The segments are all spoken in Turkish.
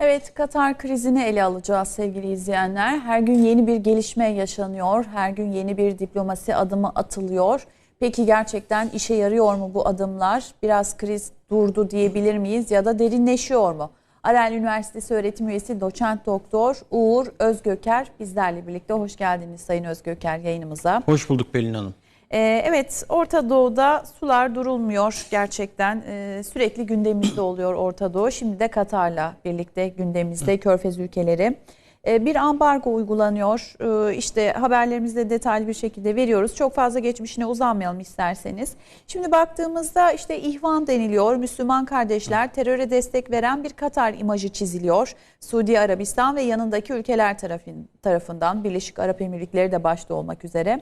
Evet, Katar krizini ele alacağız sevgili izleyenler. Her gün yeni bir gelişme yaşanıyor. Her gün yeni bir diplomasi adımı atılıyor. Peki gerçekten işe yarıyor mu bu adımlar? Biraz kriz durdu diyebilir miyiz ya da derinleşiyor mu? Arel Üniversitesi öğretim üyesi doçent doktor Uğur Özgöker bizlerle birlikte. Hoş geldiniz Sayın Özgöker yayınımıza. Hoş bulduk Pelin Hanım. Ee, evet, Orta Doğu'da sular durulmuyor gerçekten. Ee, sürekli gündemimizde oluyor Orta Doğu. Şimdi de Katar'la birlikte gündemimizde Körfez ülkeleri. Ee, bir ambargo uygulanıyor. Ee, işte haberlerimizde detaylı bir şekilde veriyoruz. Çok fazla geçmişine uzanmayalım isterseniz. Şimdi baktığımızda işte ihvan deniliyor. Müslüman kardeşler teröre destek veren bir Katar imajı çiziliyor. Suudi Arabistan ve yanındaki ülkeler tarafın, tarafından Birleşik Arap Emirlikleri de başta olmak üzere.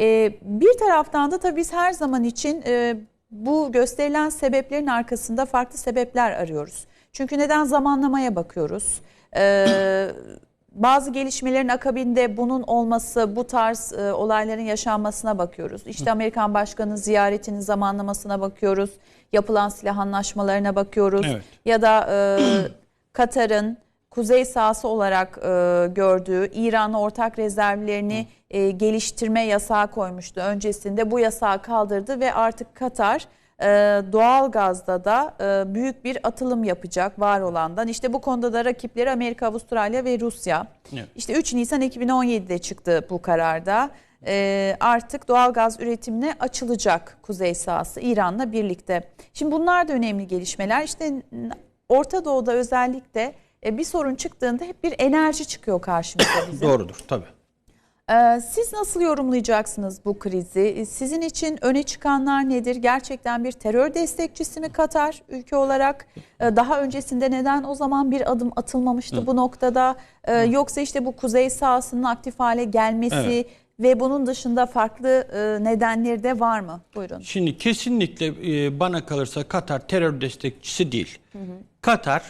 Ee, bir taraftan da tabii biz her zaman için e, bu gösterilen sebeplerin arkasında farklı sebepler arıyoruz. Çünkü neden zamanlamaya bakıyoruz. Ee, bazı gelişmelerin akabinde bunun olması, bu tarz e, olayların yaşanmasına bakıyoruz. İşte Amerikan Başkanı ziyaretinin zamanlamasına bakıyoruz. Yapılan silah anlaşmalarına bakıyoruz. Evet. Ya da e, Katar'ın kuzey sahası olarak e, gördüğü İran'la ortak rezervlerini e, geliştirme yasağı koymuştu. Öncesinde bu yasağı kaldırdı ve artık Katar e, doğal gazda da e, büyük bir atılım yapacak var olandan. İşte bu konuda da rakipleri Amerika, Avustralya ve Rusya. Evet. İşte 3 Nisan 2017'de çıktı bu kararda. E, artık doğal gaz üretimine açılacak kuzey sahası İran'la birlikte. Şimdi bunlar da önemli gelişmeler. İşte Orta Doğu'da özellikle e, bir sorun çıktığında hep bir enerji çıkıyor karşımıza bizim. Doğrudur tabii. Ee, Siz nasıl yorumlayacaksınız bu krizi? Ee, Sizin için öne çıkanlar nedir? Gerçekten bir terör destekçisi mi Katar ülke olarak? Ee, Daha öncesinde neden o zaman bir adım atılmamıştı bu noktada? Ee, Yoksa işte bu kuzey sahasının aktif hale gelmesi Evet. ve bunun dışında farklı e, nedenleri de var mı? Buyurun. Şimdi kesinlikle e, bana kalırsa Katar terör destekçisi değil. Katar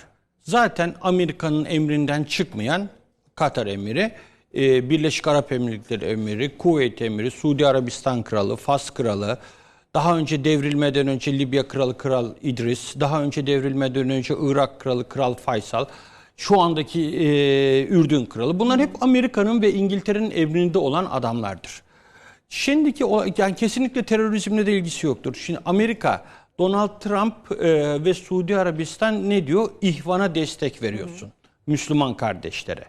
zaten Amerika'nın emrinden çıkmayan Katar emiri, e, Birleşik Arap Emirlikleri emiri, Kuveyt emiri, Suudi Arabistan kralı, Fas kralı, daha önce devrilmeden önce Libya kralı Kral İdris, daha önce devrilmeden önce Irak kralı Kral Faysal, şu andaki e, Ürdün kralı. Bunlar hep Amerika'nın ve İngiltere'nin emrinde olan adamlardır. Şimdiki o yani kesinlikle terörizmle de ilgisi yoktur. Şimdi Amerika, Donald Trump e, ve Suudi Arabistan ne diyor? İhvana destek veriyorsun. Müslüman kardeşlere.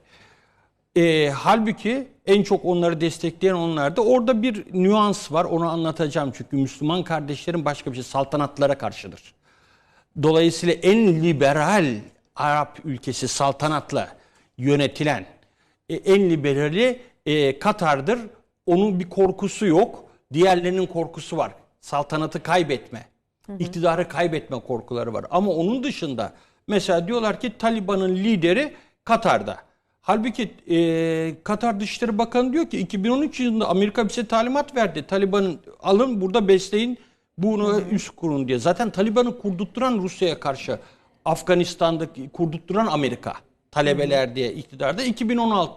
E, halbuki en çok onları destekleyen onlardı. Orada bir nüans var. Onu anlatacağım. Çünkü Müslüman kardeşlerin başka bir şey saltanatlara karşıdır. Dolayısıyla en liberal Arap ülkesi saltanatla yönetilen e, en liberali e, Katar'dır. Onun bir korkusu yok. Diğerlerinin korkusu var. Saltanatı kaybetme, iktidarı kaybetme korkuları var. Ama onun dışında mesela diyorlar ki Taliban'ın lideri Katar'da. Halbuki e, Katar Dışişleri Bakanı diyor ki 2013 yılında Amerika bize talimat verdi. Taliban'ın alın burada besleyin bunu üst kurun diye. Zaten Taliban'ı kurdurtturan Rusya'ya karşı Afganistan'daki kurdurtturan Amerika talebeler diye iktidarda 2016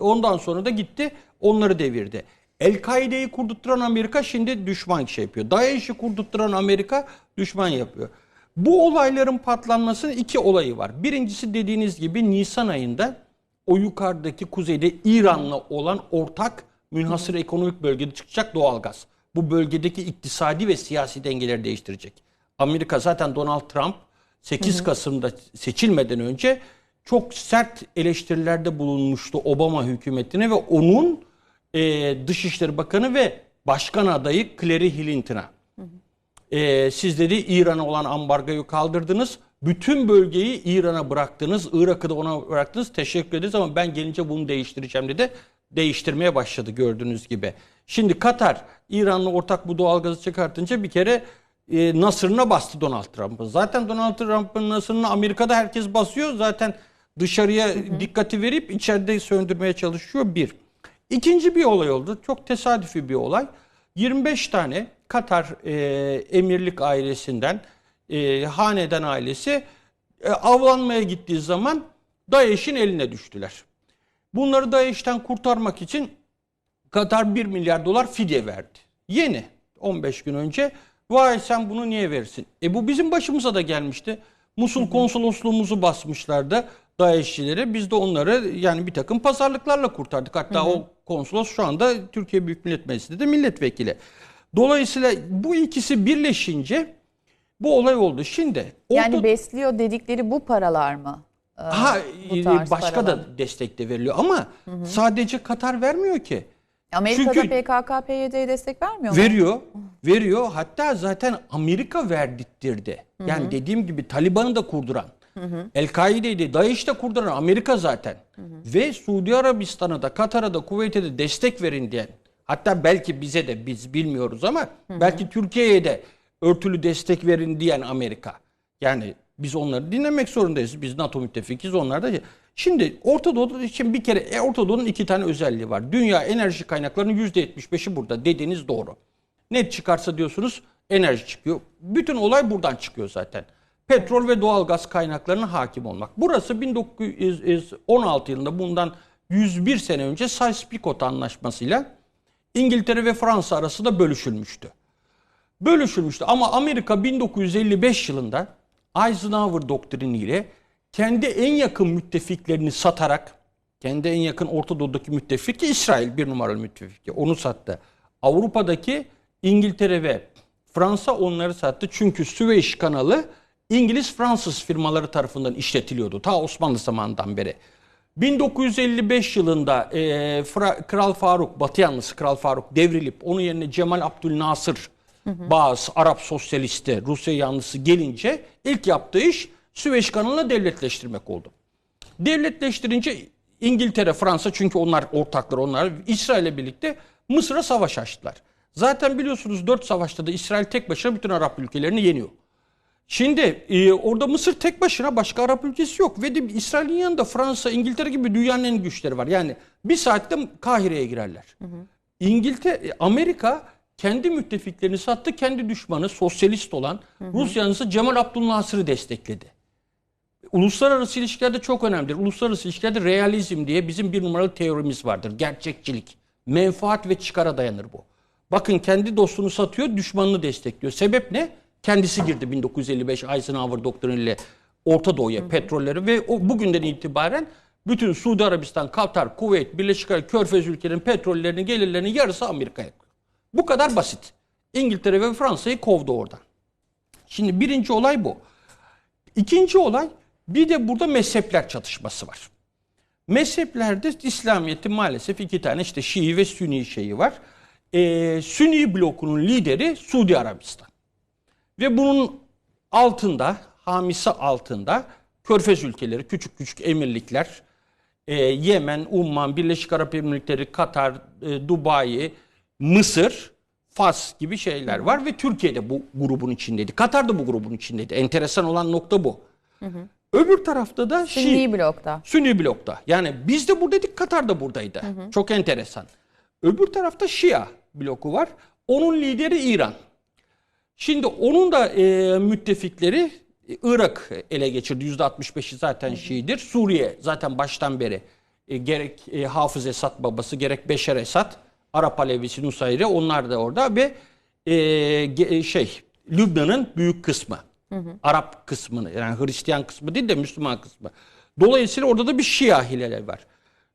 ondan sonra da gitti onları devirdi. El-Kaide'yi kurdurtturan Amerika şimdi düşman şey yapıyor. DAEŞ'i kurdurtturan Amerika düşman yapıyor. Bu olayların patlanmasının iki olayı var. Birincisi dediğiniz gibi Nisan ayında o yukarıdaki kuzeyde İran'la olan ortak münhasır ekonomik bölgede çıkacak doğalgaz. Bu bölgedeki iktisadi ve siyasi dengeleri değiştirecek. Amerika zaten Donald Trump 8 Kasım'da seçilmeden önce çok sert eleştirilerde bulunmuştu Obama hükümetine ve onun e, Dışişleri Bakanı ve Başkan adayı Clary Clinton'a. E, siz dedi İran'a olan ambargoyu kaldırdınız. Bütün bölgeyi İran'a bıraktınız. Irak'ı da ona bıraktınız. Teşekkür ederiz ama ben gelince bunu değiştireceğim dedi. Değiştirmeye başladı gördüğünüz gibi. Şimdi Katar İran'la ortak bu doğalgazı çıkartınca bir kere e, nasırına bastı Donald Trump'ın. Zaten Donald Trump'ın nasırını Amerika'da herkes basıyor. Zaten dışarıya dikkati verip içeride söndürmeye çalışıyor bir. İkinci bir olay oldu. Çok tesadüfi bir olay. 25 tane Katar e, emirlik ailesinden, e, haneden ailesi e, avlanmaya gittiği zaman DAEŞ'in eline düştüler. Bunları DAEŞ'ten kurtarmak için Katar 1 milyar dolar fidye verdi. Yeni 15 gün önce. Vay sen bunu niye verirsin? E bu bizim başımıza da gelmişti. Musul konsolosluğumuzu basmışlardı. DAEŞ'çileri biz de onları yani bir takım pazarlıklarla kurtardık. Hatta o konsolos şu anda Türkiye Büyük Millet Meclisi'nde de milletvekili. Dolayısıyla bu ikisi birleşince bu olay oldu. Şimdi Yani orta- besliyor dedikleri bu paralar mı? Ee, ha, e, başka paralar. da destek de veriliyor ama sadece Katar vermiyor ki. Amerika'da Çünkü- PKK, PYD'ye destek vermiyor mu? Veriyor. Veriyor. Hatta zaten Amerika verdirtti. Yani dediğim gibi Taliban'ı da kurduran, El-Kaide'yi, DAEŞ'i de kurduran Amerika zaten. Ve Suudi Arabistan'a da, Katar'a da, Kuveyt'e de destek verin diyen, hatta belki bize de biz bilmiyoruz ama belki Türkiye'ye de örtülü destek verin diyen Amerika. Yani biz onları dinlemek zorundayız. Biz NATO müttefikiz onlar da. Şimdi Orta Doğu'da için bir kere e, Orta Doğu'nun iki tane özelliği var. Dünya enerji kaynaklarının %75'i burada dediğiniz doğru. Net çıkarsa diyorsunuz enerji çıkıyor. Bütün olay buradan çıkıyor zaten. Petrol ve doğal gaz kaynaklarına hakim olmak. Burası 1916 yılında bundan 101 sene önce Sykes-Picot anlaşmasıyla İngiltere ve Fransa arasında bölüşülmüştü bölüşülmüştü. Ama Amerika 1955 yılında Eisenhower doktriniyle kendi en yakın müttefiklerini satarak kendi en yakın Orta Doğu'daki müttefiki İsrail bir numaralı müttefiki onu sattı. Avrupa'daki İngiltere ve Fransa onları sattı. Çünkü Süveyş kanalı İngiliz-Fransız firmaları tarafından işletiliyordu. Ta Osmanlı zamanından beri. 1955 yılında e, Kral Faruk, Batı yanlısı Kral Faruk devrilip onun yerine Cemal Abdülnasır bazı Arap sosyalisti, Rusya yanlısı gelince ilk yaptığı iş Süveyş kanalını devletleştirmek oldu. Devletleştirince İngiltere, Fransa çünkü onlar ortaklar onlar İsrail'le birlikte Mısır'a savaş açtılar. Zaten biliyorsunuz 4 savaşta da İsrail tek başına bütün Arap ülkelerini yeniyor. Şimdi e, orada Mısır tek başına başka Arap ülkesi yok ve de İsrail'in yanında Fransa, İngiltere gibi dünyanın en güçleri var. Yani bir saatte Kahire'ye girerler. İngiltere, Amerika kendi müttefiklerini sattı, kendi düşmanı sosyalist olan Rusya'nın ise Cemal Abdülnasır'ı destekledi. Uluslararası ilişkilerde çok önemlidir. Uluslararası ilişkilerde realizm diye bizim bir numaralı teorimiz vardır. Gerçekçilik, menfaat ve çıkara dayanır bu. Bakın kendi dostunu satıyor, düşmanını destekliyor. Sebep ne? Kendisi girdi 1955 Eisenhower doktriniyle Orta Doğu'ya petrolleri ve o bugünden itibaren bütün Suudi Arabistan, Katar, Kuveyt, Birleşik Arap, Körfez ülkelerinin petrollerinin gelirlerinin yarısı Amerika'ya. Bu kadar basit. İngiltere ve Fransa'yı kovdu oradan. Şimdi birinci olay bu. İkinci olay bir de burada mezhepler çatışması var. Mezheplerde İslamiyet'in maalesef iki tane işte Şii ve Sünni şeyi var. Ee, Sünni blokunun lideri Suudi Arabistan. Ve bunun altında, hamisi altında Körfez ülkeleri, küçük küçük emirlikler, e, Yemen, Umman, Birleşik Arap Emirlikleri, Katar, e, Dubai, Mısır, Fas gibi şeyler var ve Türkiye de bu grubun içindeydi. Katar da bu grubun içindeydi. Enteresan olan nokta bu. Öbür tarafta da Şii- Sünni blokta. Sünni blokta. Yani biz de buradaydık, Katar da buradaydı. Çok enteresan. Öbür tarafta Şia bloku var. Onun lideri İran. Şimdi onun da e, müttefikleri e, Irak ele geçirdi. %65'i zaten Şii'dir. Suriye zaten baştan beri e, gerek e, Hafız Esad babası gerek Beşer Esad, Arap Alevisi Nusayri onlar da orada ve e, şey Lübnan'ın büyük kısmı. Arap kısmını yani Hristiyan kısmı değil de Müslüman kısmı. Dolayısıyla orada da bir Şia hilali var.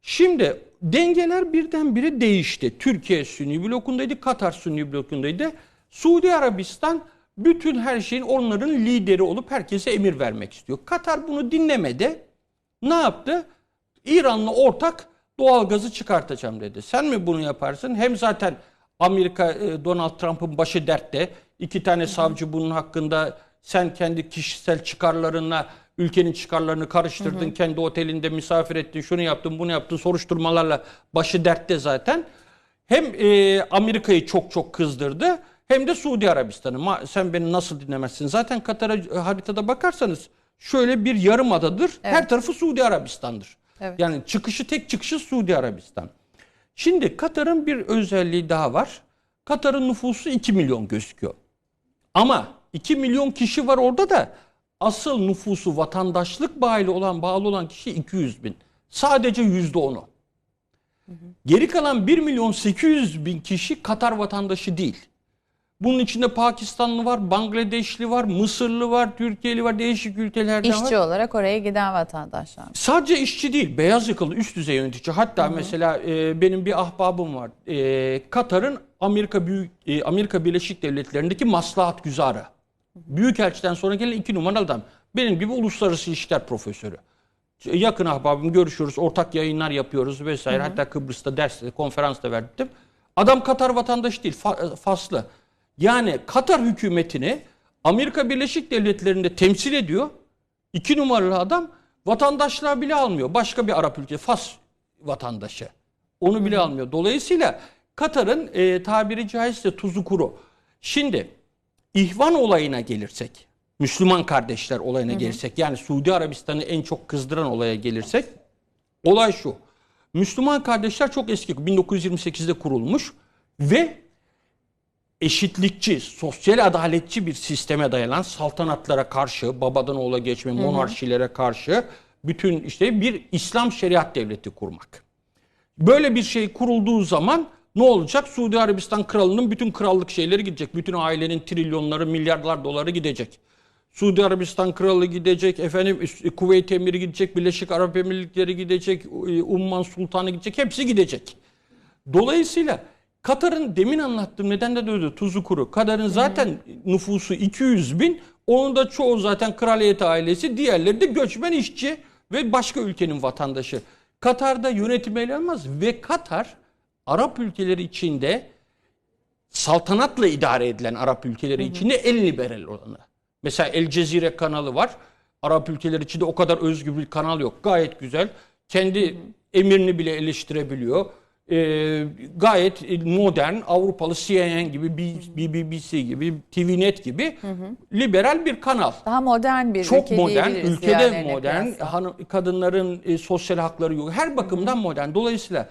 Şimdi dengeler birdenbire değişti. Türkiye Sünni blokundaydı, Katar Sünni blokundaydı. Suudi Arabistan bütün her şeyin onların lideri olup herkese emir vermek istiyor. Katar bunu dinlemedi. Ne yaptı? İran'la ortak doğalgazı çıkartacağım dedi. Sen mi bunu yaparsın? Hem zaten Amerika e, Donald Trump'ın başı dertte. İki tane savcı bunun hakkında sen kendi kişisel çıkarlarınla ülkenin çıkarlarını karıştırdın. Kendi otelinde misafir ettin, şunu yaptın, bunu yaptın soruşturmalarla başı dertte zaten. Hem e, Amerika'yı çok çok kızdırdı hem de Suudi Arabistan'ı. Sen beni nasıl dinlemezsin? Zaten Katar'a e, haritada bakarsanız şöyle bir yarım adadır. Her tarafı Suudi Arabistan'dır. Evet. Yani çıkışı tek çıkışı Suudi Arabistan. Şimdi Katar'ın bir özelliği daha var. Katar'ın nüfusu 2 milyon gözüküyor. Ama 2 milyon kişi var orada da asıl nüfusu vatandaşlık bağlı olan bağlı olan kişi 200 bin. Sadece yüzde onu. Geri kalan 1 milyon 800 bin kişi Katar vatandaşı değil. Bunun içinde Pakistanlı var, Bangladeşli var, Mısırlı var, Türkiye'li var, değişik ülkelerden var. İşçi olarak oraya giden vatandaşlar. Sadece işçi değil, beyaz yakalı üst düzey yönetici. Hatta mesela e, benim bir ahbabım var. E, Katar'ın Amerika Büyük e, Amerika Birleşik Devletleri'ndeki maslahat güzarı. Büyükelçiden sonra gelen iki numaralı adam. Benim gibi uluslararası ilişkiler profesörü. Yakın ahbabım görüşüyoruz, ortak yayınlar yapıyoruz vesaire. Hatta Kıbrıs'ta derste, konferansta verdim. Adam Katar vatandaşı değil, fa- faslı. Yani Katar hükümetini Amerika Birleşik Devletleri'nde temsil ediyor. İki numaralı adam vatandaşlığa bile almıyor. Başka bir Arap ülke, Fas vatandaşı. Onu bile almıyor. Dolayısıyla Katar'ın e, tabiri caizse tuzu kuru. Şimdi ihvan olayına gelirsek, Müslüman kardeşler olayına gelirsek, yani Suudi Arabistan'ı en çok kızdıran olaya gelirsek, olay şu. Müslüman kardeşler çok eski, 1928'de kurulmuş ve eşitlikçi, sosyal adaletçi bir sisteme dayanan saltanatlara karşı, babadan oğula geçme, monarşilere karşı bütün işte bir İslam şeriat devleti kurmak. Böyle bir şey kurulduğu zaman ne olacak? Suudi Arabistan kralının bütün krallık şeyleri gidecek. Bütün ailenin trilyonları, milyarlar doları gidecek. Suudi Arabistan kralı gidecek, efendim Kuveyt emiri gidecek, Birleşik Arap Emirlikleri gidecek, Umman Sultanı gidecek, hepsi gidecek. Dolayısıyla Katar'ın demin anlattığım nedende de öyle tuzu kuru. Katar'ın zaten nüfusu 200 bin. Onun da çoğu zaten kraliyet ailesi. Diğerleri de göçmen işçi ve başka ülkenin vatandaşı. Katar'da yönetim ele almaz ve Katar Arap ülkeleri içinde saltanatla idare edilen Arap ülkeleri içinde en liberal olanı. Mesela El Cezire kanalı var. Arap ülkeleri içinde o kadar özgür bir kanal yok. Gayet güzel. Kendi emirini bile eleştirebiliyor. Ee, gayet modern Avrupalı CNN gibi, BBC gibi, TVNet gibi liberal bir kanal. Daha modern bir Çok ülke modern, ülkede diğerlerine modern, hanım, kadınların e, sosyal hakları yok. Her bakımdan modern. Dolayısıyla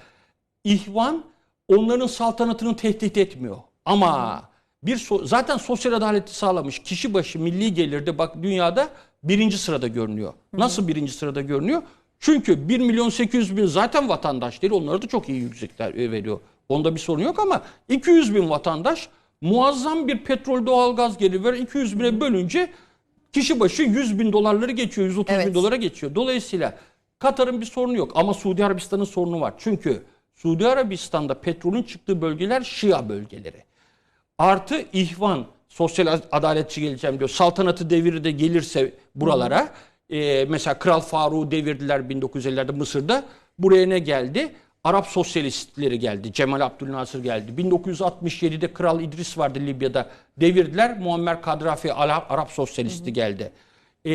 ihvan onların saltanatını tehdit etmiyor. Ama bir so- zaten sosyal adaleti sağlamış kişi başı milli gelirde bak dünyada birinci sırada görünüyor. Nasıl birinci sırada görünüyor? Çünkü 1 milyon 800 bin zaten vatandaş değil. Onlara da çok iyi yüksekler e, veriyor. Onda bir sorun yok ama 200 bin vatandaş muazzam bir petrol doğalgaz geliri ver. 200 bine bölünce kişi başı 100 bin dolarları geçiyor. 130 Evet. bin dolara geçiyor. Dolayısıyla Katar'ın bir sorunu yok ama Suudi Arabistan'ın sorunu var. Çünkü Suudi Arabistan'da petrolün çıktığı bölgeler Şia bölgeleri. Artı ihvan, sosyal adaletçi geleceğim diyor. Saltanatı deviri de gelirse buralara. E, mesela Kral Faruk'u devirdiler 1950'lerde Mısır'da. Buraya ne geldi? Arap sosyalistleri geldi. Cemal Abdülnasır geldi. 1967'de Kral İdris vardı Libya'da. Devirdiler. Muammer Kaddafi Arap, Arap sosyalisti geldi. E,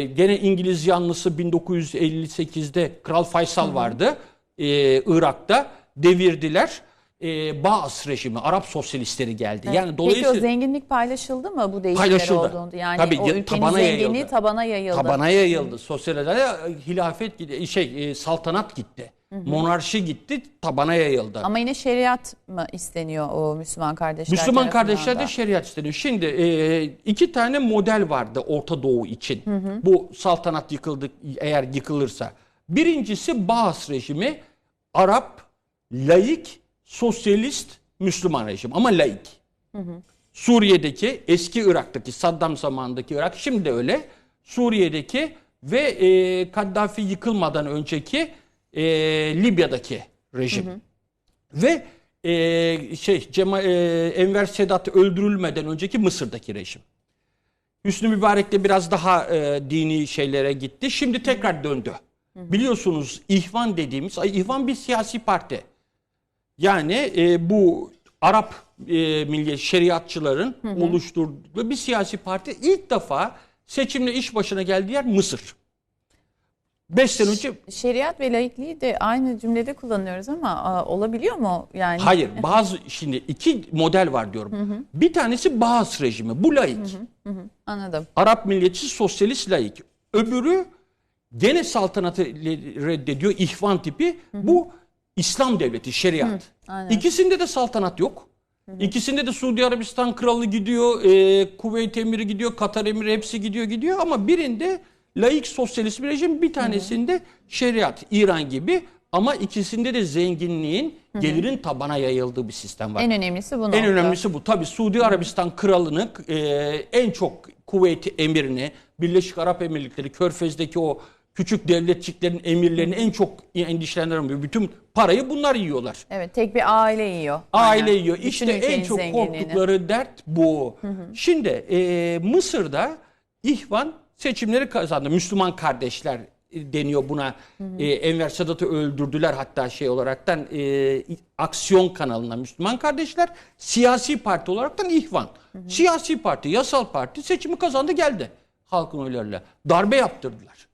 gene İngiliz yanlısı 1958'de Kral Faysal vardı. E, Irak'ta. Devirdiler. E, Baas rejimi, Arap sosyalistleri geldi. Yani Peki dolayısıyla o zenginlik paylaşıldı mı bu değişimler Paylaşıldı. olduğunda? Yani Tabii, o ülkenin tabana zenginliği yayıldı. tabana yayıldı. tabana yayıldı. Sosyal adalet, hilafet gitti, şey, e, saltanat gitti. Monarşi gitti, tabana yayıldı. Ama yine şeriat mı isteniyor o Müslüman kardeşler Müslüman kardeşler de şeriat isteniyor. Şimdi e, iki tane model vardı Orta Doğu için. Bu saltanat yıkıldı eğer yıkılırsa. Birincisi Baas rejimi Arap, laik, sosyalist, Müslüman rejim ama laik. Suriye'deki eski Irak'taki Saddam zamanındaki Irak şimdi de öyle. Suriye'deki ve e, Kaddafi yıkılmadan önceki e, Libya'daki rejim. Ve e, şey Cema, e, Enver Sedat öldürülmeden önceki Mısır'daki rejim. Hüsnü Mübarek de biraz daha e, dini şeylere gitti. Şimdi tekrar döndü. Biliyorsunuz İhvan dediğimiz, ay, İhvan bir siyasi parti. Yani e, bu Arap e, milli şeriatçıların oluşturduğu bir siyasi parti ilk defa seçimle iş başına geldiği yer Mısır. Beş sene önce Şeriat ve laikliği de aynı cümlede kullanıyoruz ama a, olabiliyor mu? Yani Hayır bazı şimdi iki model var diyorum. Bir tanesi Baas rejimi bu laik. anladım. Arap milliyetçi sosyalist laik. Öbürü gene saltanatı reddediyor ihvan tipi. Bu İslam devleti şeriat. aynen. İkisinde de saltanat yok. İkisinde de Suudi Arabistan kralı gidiyor, e, Kuveyt emiri gidiyor, Katar emiri hepsi gidiyor gidiyor ama birinde laik sosyalist bir rejim bir tanesinde şeriat İran gibi Ama ikisinde de zenginliğin gelirin tabana yayıldığı bir sistem var. En önemlisi bu En önemlisi bu. Tabii Suudi Arabistan kralını e, en çok kuvveti emirini, Birleşik Arap Emirlikleri, Körfez'deki o küçük devletçiklerin emirlerini en çok endişelendiren bütün parayı bunlar yiyorlar. Evet tek bir aile yiyor. Aile Aynen. yiyor. Bütün İşte en çok korktukları dert bu. Şimdi e, Mısır'da İhvan seçimleri kazandı. Müslüman kardeşler e, deniyor buna. E, Enver Sadat'ı öldürdüler hatta şey olaraktan e, aksiyon kanalına Müslüman kardeşler. Siyasi parti olaraktan İhvan. Siyasi parti, yasal parti seçimi kazandı geldi halkın oylarıyla. Darbe yaptırdılar.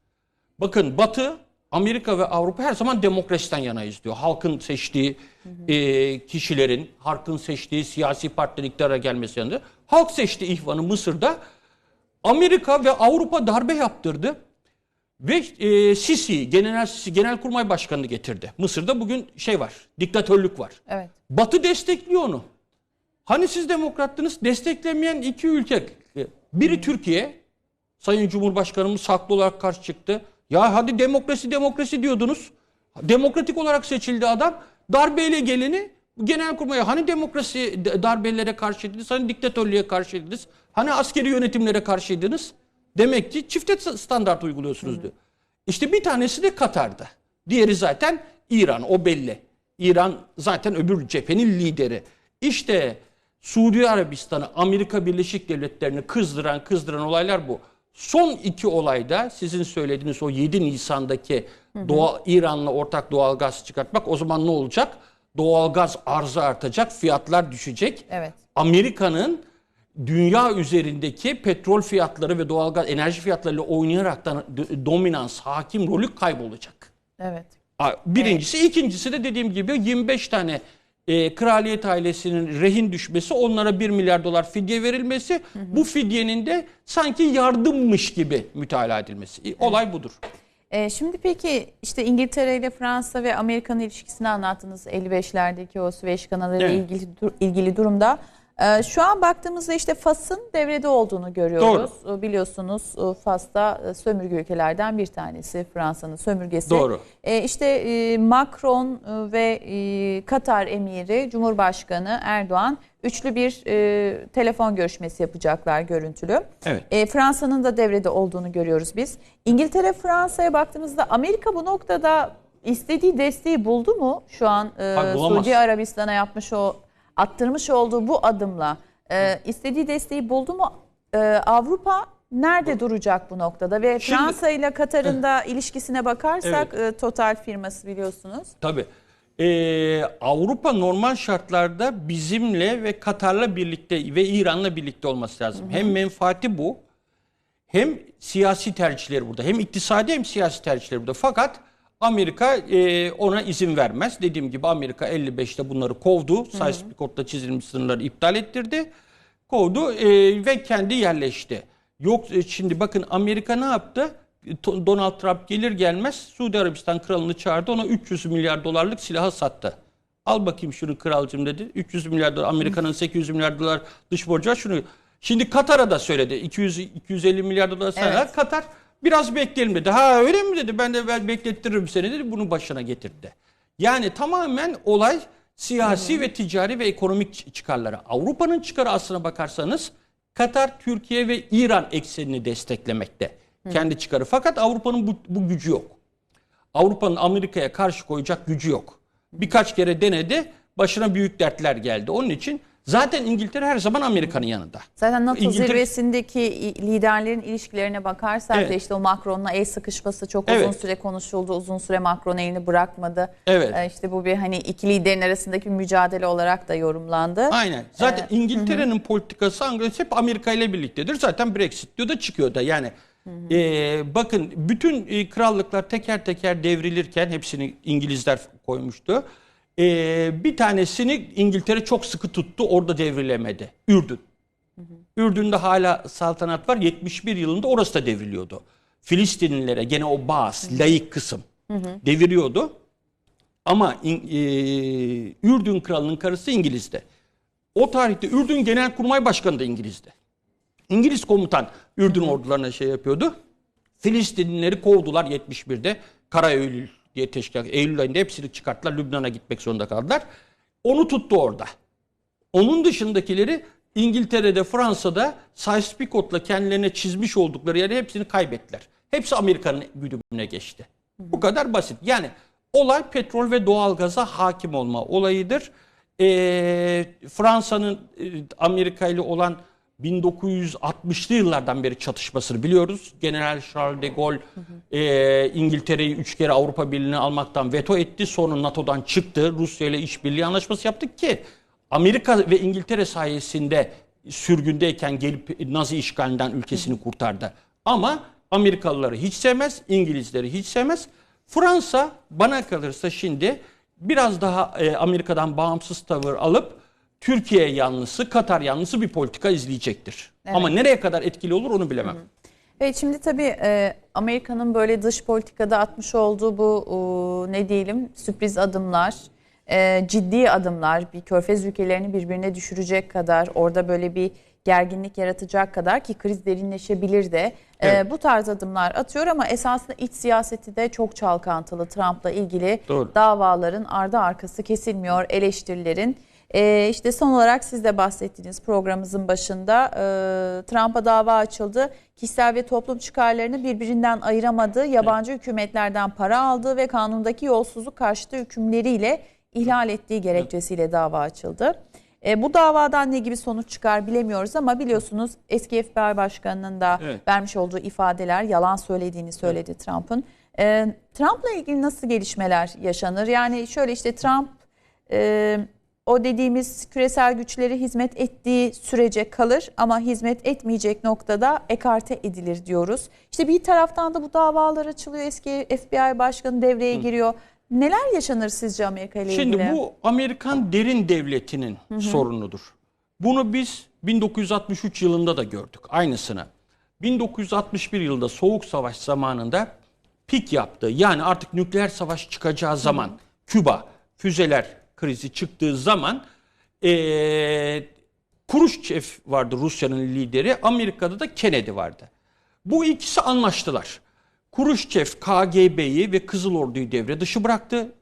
Bakın Batı, Amerika ve Avrupa her zaman demokrasiden yanayız diyor. Halkın seçtiği e, kişilerin, halkın seçtiği siyasi partilerin iktidara gelmesi yanında. Halk seçti İhvan'ı Mısır'da. Amerika ve Avrupa darbe yaptırdı. Ve e, Sisi, General Sisi, Genelkurmay Başkanı getirdi. Mısır'da bugün şey var, diktatörlük var. Evet. Batı destekliyor onu. Hani siz demokrattınız? Desteklemeyen iki ülke. Biri Türkiye. Sayın Cumhurbaşkanımız haklı olarak karşı çıktı. Ya hadi demokrasi demokrasi diyordunuz. Demokratik olarak seçildi adam. Darbeyle geleni genelkurmaya hani demokrasi darbelere karşıydınız, hani diktatörlüğe karşıydınız, hani askeri yönetimlere karşıydınız. Demek ki çifte standart uyguluyorsunuz diyor. İşte bir tanesi de Katar'da. Diğeri zaten İran o belli. İran zaten öbür cephenin lideri. İşte Suudi Arabistan'ı, Amerika Birleşik Devletleri'ni kızdıran kızdıran olaylar bu. Son iki olayda sizin söylediğiniz o 7 Nisan'daki doğal, İran'la ortak doğalgaz çıkartmak o zaman ne olacak? Doğalgaz arzı artacak, fiyatlar düşecek. Evet. Amerika'nın dünya üzerindeki petrol fiyatları ve doğalgaz enerji fiyatlarıyla oynayaraktan dominans, hakim rolü kaybolacak. Evet. Birincisi, ikincisi de dediğim gibi 25 tane e, kraliyet ailesinin rehin düşmesi, onlara 1 milyar dolar fidye verilmesi, bu fidyenin de sanki yardımmış gibi mütalaa edilmesi. E, Olay budur. Ee, şimdi peki işte İngiltere ile Fransa ve Amerika'nın ilişkisini anlattınız 55'lerdeki o Süveyş kanalı ile Evet. ilgili dur- ilgili durumda. Ee, şu an baktığımızda işte Fas'ın devrede olduğunu görüyoruz. Ee, Biliyorsunuz e, Fas'ta e, sömürge ülkelerden bir tanesi Fransa'nın sömürgesi. Doğru. Ee, işte e, Macron ve Katar emiri Cumhurbaşkanı Erdoğan üçlü bir e, telefon görüşmesi yapacaklar görüntülü. Evet. E, Fransa'nın da devrede olduğunu görüyoruz biz. İngiltere Fransa'ya baktığımızda Amerika bu noktada istediği desteği buldu mu şu an e. Suudi Arabistan'a yapmış o attırmış olduğu bu adımla e, istediği desteği buldu mu? E, Avrupa nerede duracak bu noktada ve Şimdi- Fransa ile Katar'ın da ilişkisine bakarsak e, Total firması biliyorsunuz. Tabii. Ee, Avrupa normal şartlarda bizimle ve Katar'la birlikte ve İran'la birlikte olması lazım. Hem menfaati bu, hem siyasi tercihleri burada. Hem iktisadi hem siyasi tercihleri burada. Fakat Amerika e, ona izin vermez. Dediğim gibi Amerika 55'te bunları kovdu. Sykes-Picot'ta çizilmiş sınırları iptal ettirdi. Kovdu e, ve kendi yerleşti. Yok e, şimdi bakın Amerika ne yaptı? Donald Trump gelir gelmez Suudi Arabistan kralını çağırdı. Ona 300 milyar dolarlık silahı sattı. Al bakayım şunu kralcım dedi. 300 milyar dolar Amerika'nın 800 milyar dolar dış borcu var. Şunu Şimdi Katar'a da söyledi. 200 250 milyar dolar sana. Evet. Katar biraz bekleyelim dedi. Ha öyle mi dedi? Ben de ben beklettiririm seni dedi. Bunu başına getirdi. Yani tamamen olay siyasi ve ticari ve ekonomik çıkarları. Avrupa'nın çıkarı aslına bakarsanız Katar, Türkiye ve İran eksenini desteklemekte. Kendi çıkarı. Fakat Avrupa'nın bu, bu gücü yok. Avrupa'nın Amerika'ya karşı koyacak gücü yok. Birkaç kere denedi, başına büyük dertler geldi. Onun için zaten İngiltere her zaman Amerika'nın yanında. Zaten NATO İngiltere- zirvesindeki liderlerin ilişkilerine bakarsak Evet. da işte o Macron'la el sıkışması çok Evet. uzun süre konuşuldu. Uzun süre Macron elini bırakmadı. Evet. Ee, İşte bu bir hani iki liderin arasındaki mücadele olarak da yorumlandı. Aynen. Zaten İngiltere'nin politikası Anglo- hep Amerika ile birliktedir. Zaten Brexit diyor da çıkıyor da yani. e, bakın bütün e, krallıklar teker teker devrilirken hepsini İngilizler koymuştu. E, bir tanesini İngiltere çok sıkı tuttu. Orada devrilemedi. Ürdün. Ürdün'de hala saltanat var. 71 yılında orası da devriliyordu. Filistinlilere gene o Baas, layık kısım deviriyordu. Ama e, Ürdün kralının karısı İngiliz'de. O tarihte Ürdün Genelkurmay Başkanı da İngiliz'de. İngiliz komutan Ürdün ordularına şey yapıyordu. Filistinlileri kovdular 71'de. Kara Eylül diye teşkil Eylül ayında hepsini çıkarttılar. Lübnan'a gitmek zorunda kaldılar. Onu tuttu orada. Onun dışındakileri İngiltere'de, Fransa'da Sykes-Picot'la kendilerine çizmiş oldukları yeri hepsini kaybettiler. Hepsi Amerika'nın güdümüne geçti. Bu kadar basit. Yani olay petrol ve doğalgaza hakim olma olayıdır. Ee, Fransa'nın e, Amerika ile olan 1960'lı yıllardan beri çatışmasını biliyoruz. General Charles de Gaulle e, İngiltere'yi üç kere Avrupa Birliği'ne almaktan veto etti. Sonra NATO'dan çıktı. Rusya ile işbirliği anlaşması yaptık ki Amerika ve İngiltere sayesinde sürgündeyken gelip Nazi işgalinden ülkesini kurtardı. Ama Amerikalıları hiç sevmez, İngilizleri hiç sevmez. Fransa bana kalırsa şimdi biraz daha e, Amerika'dan bağımsız tavır alıp Türkiye yanlısı, Katar yanlısı bir politika izleyecektir. Ama nereye kadar etkili olur onu bilemem. Evet şimdi tabii e, Amerika'nın böyle dış politikada atmış olduğu bu e, ne diyelim sürpriz adımlar, e, ciddi adımlar bir körfez ülkelerini birbirine düşürecek kadar orada böyle bir gerginlik yaratacak kadar ki kriz derinleşebilir de e, Evet. bu tarz adımlar atıyor ama esasında iç siyaseti de çok çalkantılı Trump'la ilgili Doğru. davaların ardı arkası kesilmiyor eleştirilerin. Ee, işte son olarak siz de bahsettiğiniz programımızın başında e, Trump'a dava açıldı. Kişisel ve toplum çıkarlarını birbirinden ayıramadığı, yabancı hükümetlerden para aldığı ve kanundaki yolsuzluk karşıtı hükümleriyle ihlal ettiği gerekçesiyle dava açıldı. E, bu davadan ne gibi sonuç çıkar bilemiyoruz ama biliyorsunuz eski FBI Başkanı'nın da Evet. vermiş olduğu ifadeler yalan söylediğini söyledi Trump'ın. E, Trump'la ilgili nasıl gelişmeler yaşanır? Yani şöyle işte Trump e, o dediğimiz küresel güçleri hizmet ettiği sürece kalır ama hizmet etmeyecek noktada ekarte edilir diyoruz. İşte bir taraftan da bu davalar açılıyor. Eski FBI başkanı devreye giriyor. Neler yaşanır sizce Amerika ile ilgili? Şimdi bu Amerikan derin devletinin sorunudur. Bunu biz 1963 yılında da gördük aynısını. 1961 yılında Soğuk Savaş zamanında pik yaptı. Yani artık nükleer savaş çıkacağı zaman Küba füzeler krizi çıktığı zaman eee Khrushchev vardı Rusya'nın lideri. Amerika'da da Kennedy vardı. Bu ikisi anlaştılar. Khrushchev KGB'yi ve Kızıl Ordu'yu devre dışı bıraktı.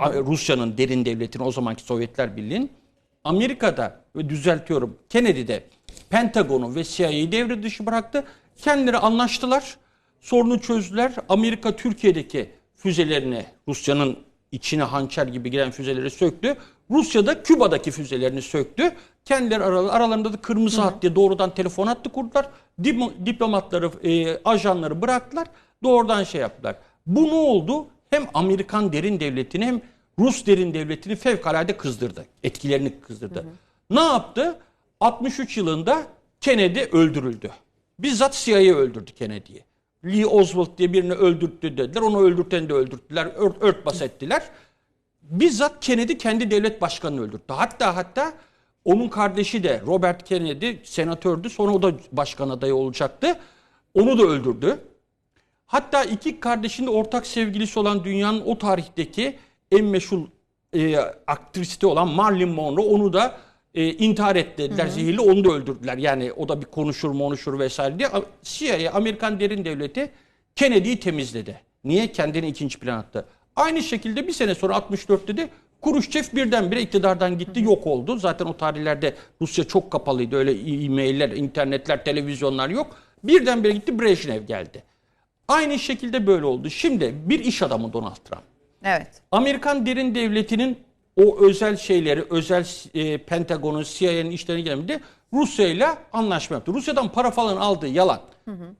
Rusya'nın derin devletini o zamanki Sovyetler Birliği'nin. Amerika'da ve düzeltiyorum Kennedy'de Pentagon'u ve CIA'yı devre dışı bıraktı. Kendileri anlaştılar. Sorunu çözdüler. Amerika Türkiye'deki füzelerini Rusya'nın içine hançer gibi giren füzeleri söktü. Rusya da Küba'daki füzelerini söktü. Kendileri aralı- aralarında da kırmızı hat diye doğrudan telefon hattı kurdular. Dip- Diplomatları, e, ajanları bıraktılar. Doğrudan şey yaptılar. Bu ne oldu? Hem Amerikan derin devletini hem Rus derin devletini fevkalade kızdırdı. Etkilerini kızdırdı. Ne yaptı? 63 yılında Kennedy öldürüldü. Bizzat CIA öldürdü Kennedy'yi. Lee Oswald diye birini öldürttü dediler. Onu öldürteni de öldürttüler. Ört, örtbas ettiler. Bizzat Kennedy kendi devlet başkanını öldürttü. Hatta hatta onun kardeşi de Robert Kennedy senatördü. Sonra o da başkan adayı olacaktı. Onu da öldürdü. Hatta iki kardeşin de ortak sevgilisi olan dünyanın o tarihteki en meşhur e, aktristi olan Marilyn Monroe onu da e, intihar etti dediler zehirli onu da öldürdüler. Yani o da bir konuşur monuşur vesaire diye. CIA Amerikan derin devleti Kennedy'yi temizledi. Niye? Kendini ikinci plan attı. Aynı şekilde bir sene sonra 64'te de Khrushchev birdenbire iktidardan gitti, yok oldu. Zaten o tarihlerde Rusya çok kapalıydı. Öyle e-mailler, internetler, televizyonlar yok. Birdenbire gitti, Brejnev geldi. Aynı şekilde böyle oldu. Şimdi bir iş adamı Donald Trump. Evet. Amerikan derin devletinin o özel şeyleri, özel e, Pentagon'un, CIA'nin işlerine gelmedi. Rusya ile anlaşma yaptı. Rusya'dan para falan aldı yalan.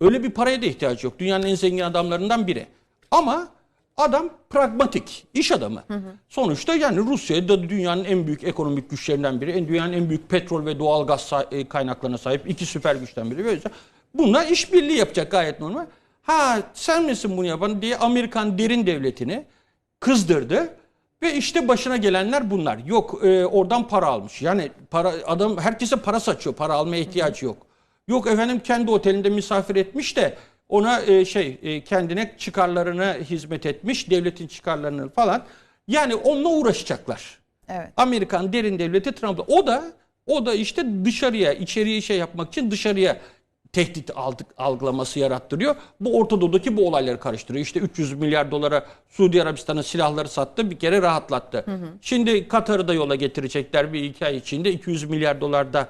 Öyle bir paraya da ihtiyacı yok. Dünyanın en zengin adamlarından biri. Ama adam pragmatik, iş adamı. Sonuçta yani Rusya da dünyanın en büyük ekonomik güçlerinden biri. Dünyanın en büyük petrol ve doğal gaz e, kaynaklarına sahip iki süper güçten biri. Böyle Bununla işbirliği yapacak gayet normal. Ha sen misin bunu yapan diye Amerikan derin devletini kızdırdı. Ve işte başına gelenler bunlar. Yok e, oradan para almış. Yani para adam herkese para saçıyor. Para almaya ihtiyacı yok. Yok efendim kendi otelinde misafir etmiş de ona e, şey e, kendine çıkarlarına hizmet etmiş. Devletin çıkarlarını falan. Yani onunla uğraşacaklar. Evet. Amerikan derin devleti Trump'la. O da o da işte dışarıya, içeriye şey yapmak için dışarıya tehdit aldık, algılaması yarattırıyor. Bu Orta Doğu'daki bu olayları karıştırıyor. İşte 300 milyar dolara Suudi Arabistan'a silahları sattı bir kere rahatlattı. Şimdi Katar'ı da yola getirecekler bir iki ay içinde 200 milyar dolar da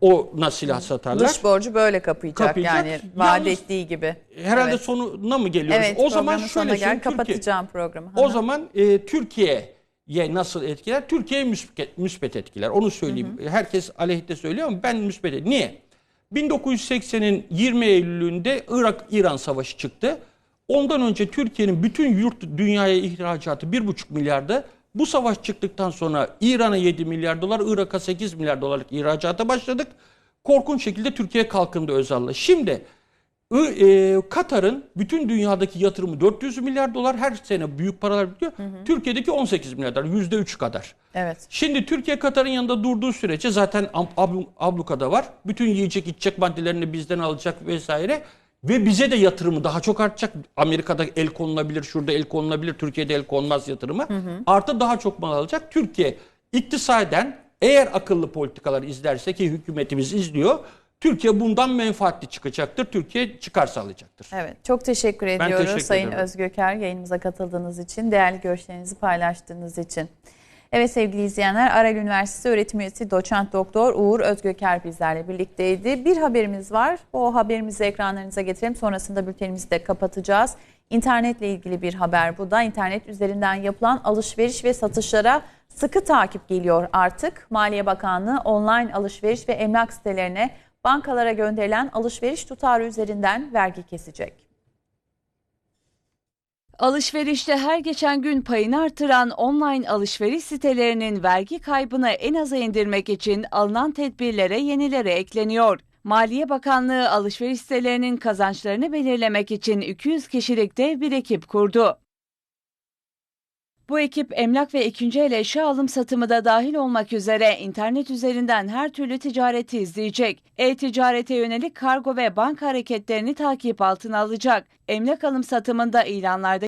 ona silah satarlar. Dış borcu böyle kapayacak, Kapayacak. yani vaat ettiği gibi. Herhalde Evet. sonuna mı geliyoruz? Evet, o zaman şöyle gel Türkiye- kapatacağım programı. O Hı hı. zaman e, Türkiye'ye nasıl etkiler? Türkiye'ye müspet, müspet etkiler. Onu söyleyeyim. Herkes aleyhte söylüyor ama ben müspet et- Niye? 1980'in 20 Eylül'ünde Irak-İran savaşı çıktı. Ondan önce Türkiye'nin bütün yurt dünyaya ihracatı 1,5 milyardı. Bu savaş çıktıktan sonra İran'a 7 milyar dolar, Irak'a 8 milyar dolarlık ihracata başladık. Korkunç şekilde Türkiye kalkındı Özal'la. Şimdi e, Katar'ın bütün dünyadaki yatırımı 400 milyar dolar her sene büyük paralar bitiyor. Türkiye'deki 18 milyar dolar %3 kadar. Evet. Şimdi Türkiye Katar'ın yanında durduğu sürece zaten ab- ab- ablukada var. Bütün yiyecek içecek maddelerini bizden alacak vesaire. Ve bize de yatırımı daha çok artacak. Amerika'da el konulabilir, şurada el konulabilir, Türkiye'de el konmaz yatırımı. Artı daha çok mal alacak. Türkiye iktisaden eğer akıllı politikalar izlerse ki hükümetimiz izliyor. Türkiye bundan menfaatli çıkacaktır. Türkiye çıkar sağlayacaktır. Evet, çok teşekkür ediyoruz teşekkür Sayın ederim. Özgöker yayınımıza katıldığınız için, değerli görüşlerinizi paylaştığınız için. Evet sevgili izleyenler, Aral Üniversitesi öğretim üyesi doçent doktor Uğur Özgöker bizlerle birlikteydi. Bir haberimiz var. O haberimizi ekranlarınıza getirelim. Sonrasında bültenimizi de kapatacağız. İnternetle ilgili bir haber bu da. İnternet üzerinden yapılan alışveriş ve satışlara sıkı takip geliyor artık. Maliye Bakanlığı online alışveriş ve emlak sitelerine bankalara gönderilen alışveriş tutarı üzerinden vergi kesecek. Alışverişte her geçen gün payını artıran online alışveriş sitelerinin vergi kaybını en aza indirmek için alınan tedbirlere yenileri ekleniyor. Maliye Bakanlığı alışveriş sitelerinin kazançlarını belirlemek için 200 kişilik dev bir ekip kurdu. Bu ekip emlak ve ikinci el eşya alım satımı da dahil olmak üzere internet üzerinden her türlü ticareti izleyecek. E-ticarete yönelik kargo ve banka hareketlerini takip altına alacak. Emlak alım satımında ilanlarda